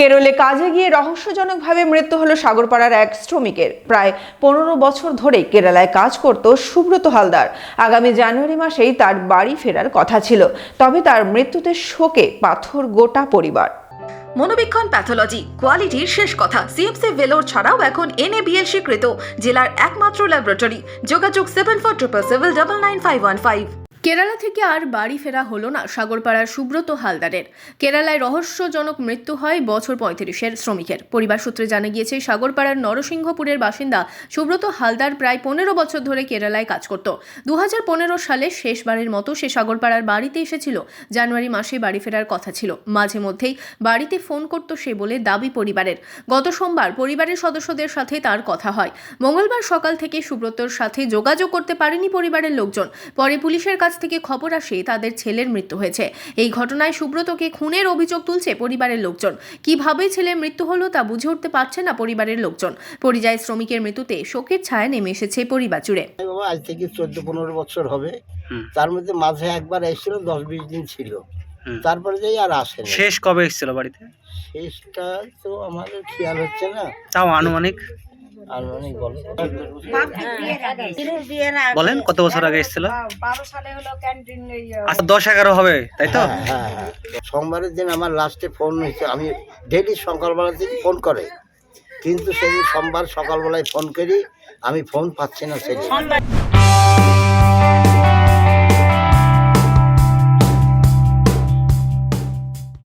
কেরলে কাজে গিয়ে রহস্যজনকভাবে মৃত্যু হলো সাগরপাড়ার এক শ্রমিকের। প্রায় পনেরো বছর ধরে কেরালায় কাজ করত সুব্রত হালদার। আগামী জানুয়ারি মাসেই তার বাড়ি ফেরার কথা ছিল। তবে তার মৃত্যুতে শোকে পাথর গোটা পরিবার। মনোবীক্ষণ প্যাথোলজি, কোয়ালিটির শেষ কথা। সিএমসি ভেলোর ছাড়াও এখন এনএবিএল স্বীকৃত জেলার একমাত্র ল্যাবরেটরি। যোগাযোগ seven four triple seven double nine five one five Kerala থেকে আর বাড়ি ফেরা হলো না সাগরপাড়ার সুব্রত হালদারের। কেরালায় রহস্যজনক মৃত্যু হয় বছর পঁয়ত্রিশের শ্রমিকের। পরিবার সূত্রে জানা গিয়েছে, সাগরপাড়ার নরসিংহপুরের বাসিন্দা সুব্রত হালদার প্রায় পনেরো বছর ধরে কেরালায় কাজ করত। দু হাজার পনেরো সালে শেষবারের মতো সে সাগরপাড়ার বাড়িতে এসেছিল। জানুয়ারি মাসে বাড়ি ফেরার কথা ছিল। মাঝে মধ্যেই বাড়িতে ফোন করতো সে বলে দাবি পরিবারের। গত সোমবার পরিবারের সদস্যদের সাথে তার কথা হয়। মঙ্গলবার সকাল থেকে সুব্রতর সাথে যোগাযোগ করতে পারেনি পরিবারের লোকজন। পরে পুলিশের কাছ থেকে খবর আসে তাদের ছেলের মৃত্যু হয়েছে। এই ঘটনায় সুব্রতকে খুনের অভিযোগ তুলছে পরিবারের লোকজন। কীভাবে ছেলের মৃত্যু হলো তা বুঝে উঠতে পারছে না পরিবারের লোকজন। পরিযায়ী শ্রমিকের মৃত্যুতে শোকের ছায়া নেমে এসেছে পরিবার জুড়ে। বাবা আজ থেকে চোদ্দ পনেরো বছর হবে। তার মধ্যে মাঝে একবার এসেছিল দশ বিশ দিন ছিল। তারপরে যাই আর আসে শেষ কবে এসেছিল বাড়িতে? শেষটা তো আমাদের খেয়াল হচ্ছে না। তাও আনুমানিক? আর অনেক বলো বলেন। কত বছর আগে এসেছিল? হলো ক্যান্টিন আচ্ছা দশ এগারো হবে তাই তো? হ্যাঁ হ্যাঁ হ্যাঁ। সোমবারের দিন আমার লাস্টে ফোন হয়েছে। আমি ডেলি সকালবেলা থেকে ফোন করে। কিন্তু সেদিন সোমবার সকালবেলায় ফোন করি আমি ফোন পাচ্ছি না সেদিন।